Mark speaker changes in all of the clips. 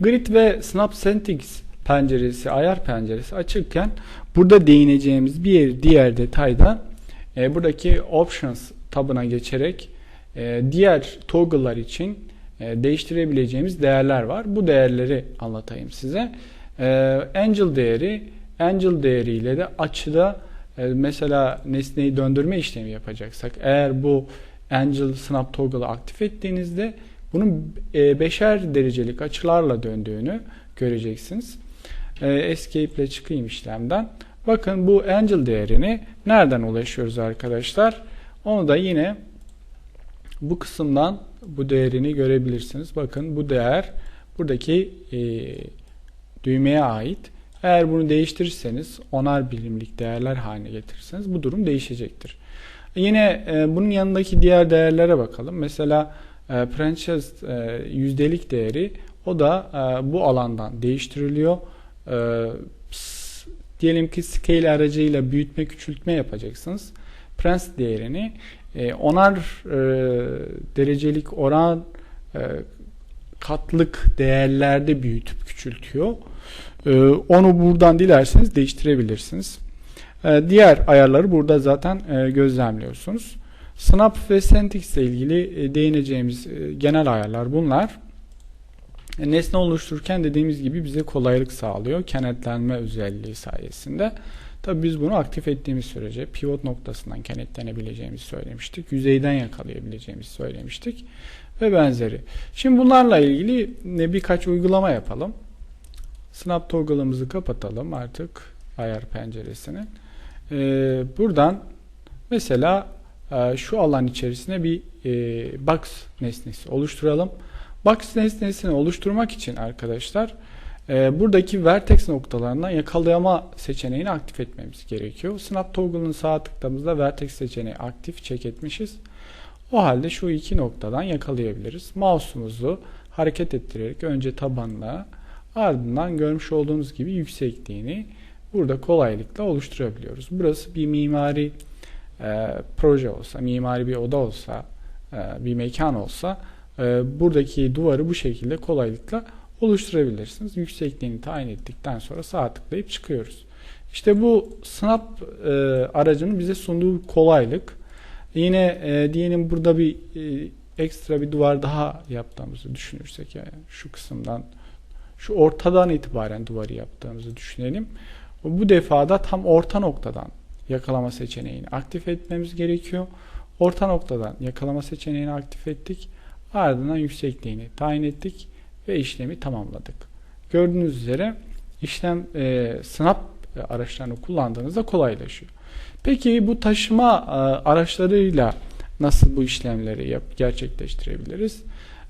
Speaker 1: Grid ve Snap Settings penceresi, ayar penceresi açıkken burada değineceğimiz bir diğer detayda e, buradaki Options tabına geçerek e, diğer toggle'lar için e, değiştirebileceğimiz değerler var. Bu değerleri anlatayım size. E, Angel değeri, Angel değeriyle de açıda e, mesela nesneyi döndürme işlemi yapacaksak eğer bu Angel Snap Toggle'ı aktif ettiğinizde bunun e, beşer derecelik açılarla döndüğünü göreceksiniz. E, escape ile çıkayım işlemden. Bakın bu Angel değerini nereden ulaşıyoruz arkadaşlar? Onu da yine bu kısımdan bu değerini görebilirsiniz. Bakın bu değer buradaki e, düğmeye ait. Eğer bunu değiştirirseniz onar birimlik değerler haline getirirseniz bu durum değişecektir. Yine e, bunun yanındaki diğer değerlere bakalım. Mesela e, franchise yüzdelik değeri o da e, bu alandan değiştiriliyor. E, s- diyelim ki scale aracıyla büyütme küçültme yapacaksınız. Prince değerini e, onar e, derecelik oran katlık değerlerde büyütüp küçültüyor. E, onu buradan dilerseniz değiştirebilirsiniz. Diğer ayarları burada zaten gözlemliyorsunuz. Snap ve Centix ile ilgili e, değineceğimiz e, genel ayarlar bunlar. E, Nesne oluştururken dediğimiz gibi bize kolaylık sağlıyor. Kenetlenme özelliği sayesinde. Tabii biz bunu aktif ettiğimiz sürece pivot noktasından kenetlenebileceğimizi söylemiştik. Yüzeyden yakalayabileceğimizi söylemiştik. Ve benzeri. Şimdi bunlarla ilgili ne birkaç uygulama yapalım. Snap toggle'ımızı kapatalım artık ayar penceresini. Ee, buradan mesela şu alan içerisine bir e, box nesnesi oluşturalım. Box nesnesini oluşturmak için arkadaşlar e, buradaki vertex noktalarından yakalayama seçeneğini aktif etmemiz gerekiyor. Snap toggle'ın sağ tıkladığımızda vertex seçeneği aktif check etmişiz. O halde şu iki noktadan yakalayabiliriz. Mouse'umuzu hareket ettirerek önce tabanla ardından görmüş olduğunuz gibi yüksekliğini burada kolaylıkla oluşturabiliyoruz. Burası bir mimari e, proje olsa, mimari bir oda olsa, e, bir mekan olsa e, buradaki duvarı bu şekilde kolaylıkla oluşturabilirsiniz. Yüksekliğini tayin ettikten sonra sağ tıklayıp çıkıyoruz. İşte bu Snap e, aracının bize sunduğu kolaylık. Yine e, diyelim burada bir e, ekstra bir duvar daha yaptığımızı düşünürsek yani şu kısımdan şu ortadan itibaren duvarı yaptığımızı düşünelim. Bu defada tam orta noktadan yakalama seçeneğini aktif etmemiz gerekiyor. Orta noktadan yakalama seçeneğini aktif ettik. Ardından yüksekliğini tayin ettik ve işlemi tamamladık. Gördüğünüz üzere işlem e, snap araçlarını kullandığınızda kolaylaşıyor. Peki bu taşıma e, araçlarıyla nasıl bu işlemleri yap, gerçekleştirebiliriz?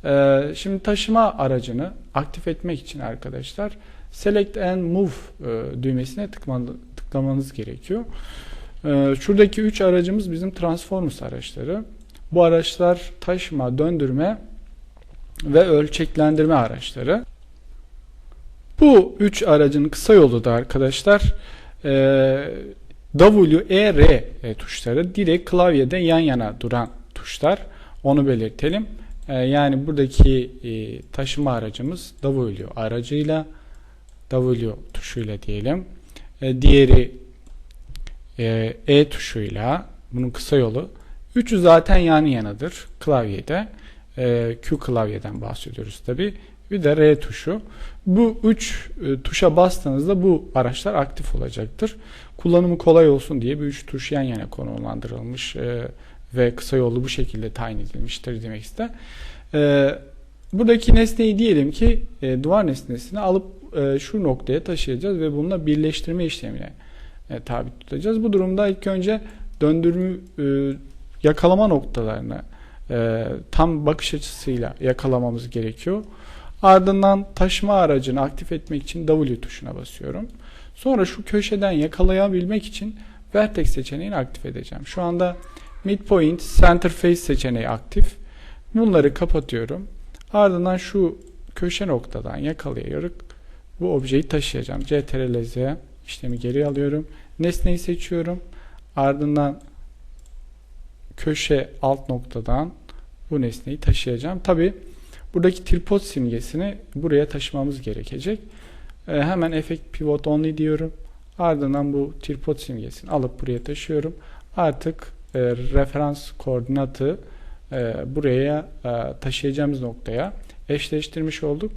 Speaker 1: E, şimdi taşıma aracını aktif etmek için arkadaşlar Select and Move e, düğmesine tıkman, tıklamanız gerekiyor. E, şuradaki 3 aracımız bizim Transformers araçları. Bu araçlar taşıma, döndürme ve ölçeklendirme araçları. Bu 3 aracın kısa yolu da arkadaşlar e, W, E, R e, tuşları direkt klavyede yan yana duran tuşlar. Onu belirtelim. E, yani buradaki taşıma aracımız W aracıyla W tuşuyla diyelim. E, diğeri e, E tuşuyla bunun kısa yolu. Üçü zaten yan yanadır klavyede. E, Q klavyeden bahsediyoruz tabi. Bir de R tuşu. Bu üç e, tuşa bastığınızda bu araçlar aktif olacaktır. Kullanımı kolay olsun diye bu üç tuş yan yana konumlandırılmış e, ve kısa yolu bu şekilde tayin edilmiştir demek ister. E, buradaki nesneyi diyelim ki e, duvar nesnesini alıp e, şu noktaya taşıyacağız ve bununla birleştirme işlemine e, tabi tutacağız. Bu durumda ilk önce döndürme e, yakalama noktalarını tam bakış açısıyla yakalamamız gerekiyor. Ardından taşıma aracını aktif etmek için W tuşuna basıyorum. Sonra şu köşeden yakalayabilmek için Vertex seçeneğini aktif edeceğim. Şu anda Midpoint, Center Face seçeneği aktif. Bunları kapatıyorum. Ardından şu köşe noktadan yakalayarak bu objeyi taşıyacağım. CTRL Z işlemi geri alıyorum. Nesneyi seçiyorum. Ardından köşe alt noktadan bu nesneyi taşıyacağım. Tabi buradaki tripod simgesini buraya taşımamız gerekecek. E, hemen effect pivot only diyorum. Ardından bu tripod simgesini alıp buraya taşıyorum. Artık e, referans koordinatı e, buraya e, taşıyacağımız noktaya eşleştirmiş olduk.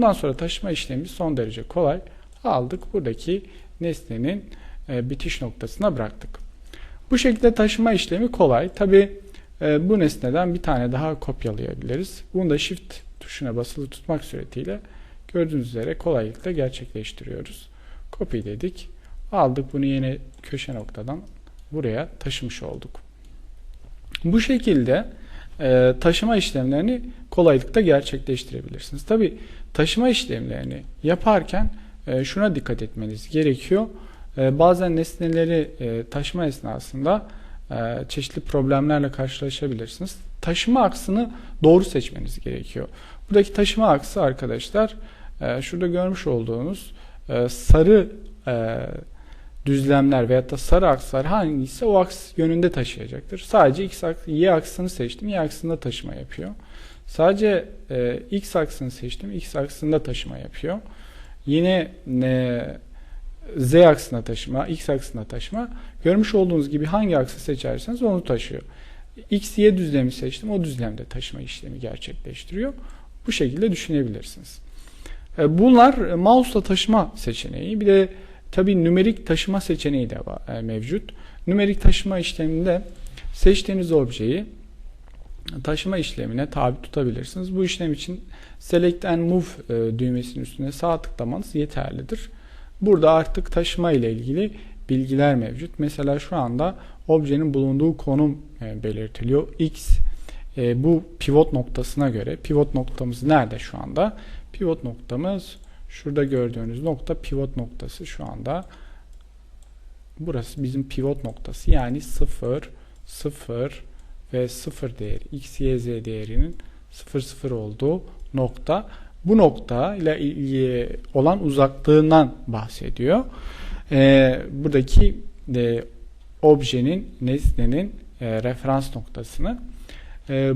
Speaker 1: Bundan sonra taşıma işlemi son derece kolay. Aldık buradaki nesnenin e, bitiş noktasına bıraktık. Bu şekilde taşıma işlemi kolay. Tabi e, bu nesneden bir tane daha kopyalayabiliriz. Bunu da shift tuşuna basılı tutmak suretiyle gördüğünüz üzere kolaylıkla gerçekleştiriyoruz. Copy dedik. Aldık bunu yine köşe noktadan buraya taşımış olduk. Bu şekilde e, taşıma işlemlerini kolaylıkla gerçekleştirebilirsiniz. Tabi taşıma işlemlerini yaparken e, şuna dikkat etmeniz gerekiyor. E, bazen nesneleri taşıma esnasında çeşitli problemlerle karşılaşabilirsiniz. Taşıma aksını doğru seçmeniz gerekiyor. Buradaki taşıma aksı arkadaşlar şurada görmüş olduğunuz sarı düzlemler veyahut da sarı akslar hangisi o aks yönünde taşıyacaktır. Sadece x aks, y aksını seçtim. Y aksında taşıma yapıyor. Sadece e, x aksını seçtim. X aksında taşıma yapıyor. Yine e, z aksına taşıma, x aksına taşıma. Görmüş olduğunuz gibi hangi aksı seçerseniz onu taşıyor. X, Y düzlemi seçtim. O düzlemde taşıma işlemi gerçekleştiriyor. Bu şekilde düşünebilirsiniz. E, bunlar e, mouse'la taşıma seçeneği. Bir de tabi nümerik taşıma seçeneği de e, mevcut. Nümerik taşıma işleminde seçtiğiniz objeyi taşıma işlemine tabi tutabilirsiniz. Bu işlem için Select and Move e, düğmesinin üstüne sağ tıklamanız yeterlidir. Burada artık taşıma ile ilgili bilgiler mevcut. Mesela şu anda objenin bulunduğu konum e, belirtiliyor. X bu pivot noktasına göre pivot noktamız nerede şu anda? Pivot noktamız şurada gördüğünüz nokta pivot noktası şu anda. Burası bizim pivot noktası. Yani 0 0 ve 0 değeri x, y, z değerinin 0 0 olduğu nokta. Bu nokta ile olan uzaklığından bahsediyor. Ee, buradaki e, objenin, nesnenin e, referans noktasını. E,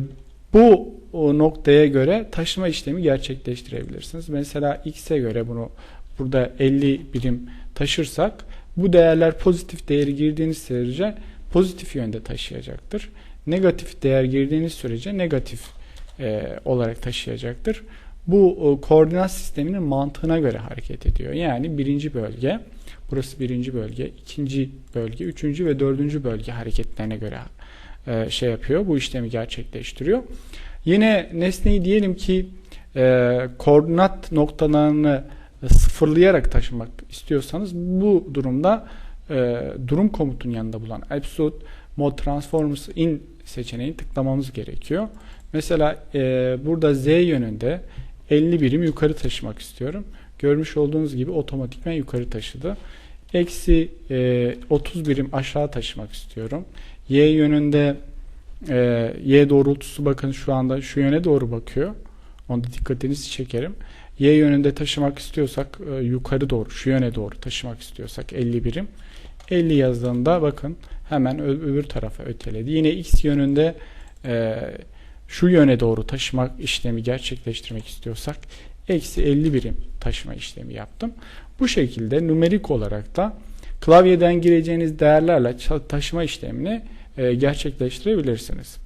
Speaker 1: bu noktaya göre taşıma işlemi gerçekleştirebilirsiniz. Mesela x'e göre bunu burada 50 birim taşırsak bu değerler pozitif değeri girdiğiniz sürece pozitif yönde taşıyacaktır. Negatif değer girdiğiniz sürece negatif e, olarak taşıyacaktır. Bu e, koordinat sisteminin mantığına göre hareket ediyor. Yani birinci bölge, burası birinci bölge, ikinci bölge, üçüncü ve dördüncü bölge hareketlerine göre e, şey yapıyor. Bu işlemi gerçekleştiriyor. Yine nesneyi diyelim ki e, koordinat noktalarını sıfırlayarak taşımak istiyorsanız bu durumda e, durum komutunun yanında bulunan absolute mode transforms in seçeneğini tıklamamız gerekiyor. Mesela e, burada z yönünde 50 birim yukarı taşımak istiyorum. Görmüş olduğunuz gibi otomatikman yukarı taşıdı. Eksi e, 30 birim aşağı taşımak istiyorum. Y yönünde e, Y doğrultusu bakın şu anda şu yöne doğru bakıyor. Onda dikkatinizi çekerim. Y yönünde taşımak istiyorsak e, yukarı doğru şu yöne doğru taşımak istiyorsak 50 birim. 50 yazdığında bakın hemen öbür tarafa öteledi. Yine X yönünde e, şu yöne doğru taşımak işlemi gerçekleştirmek istiyorsak eksi 50 birim taşıma işlemi yaptım. Bu şekilde numerik olarak da klavyeden gireceğiniz değerlerle taşıma işlemini gerçekleştirebilirsiniz.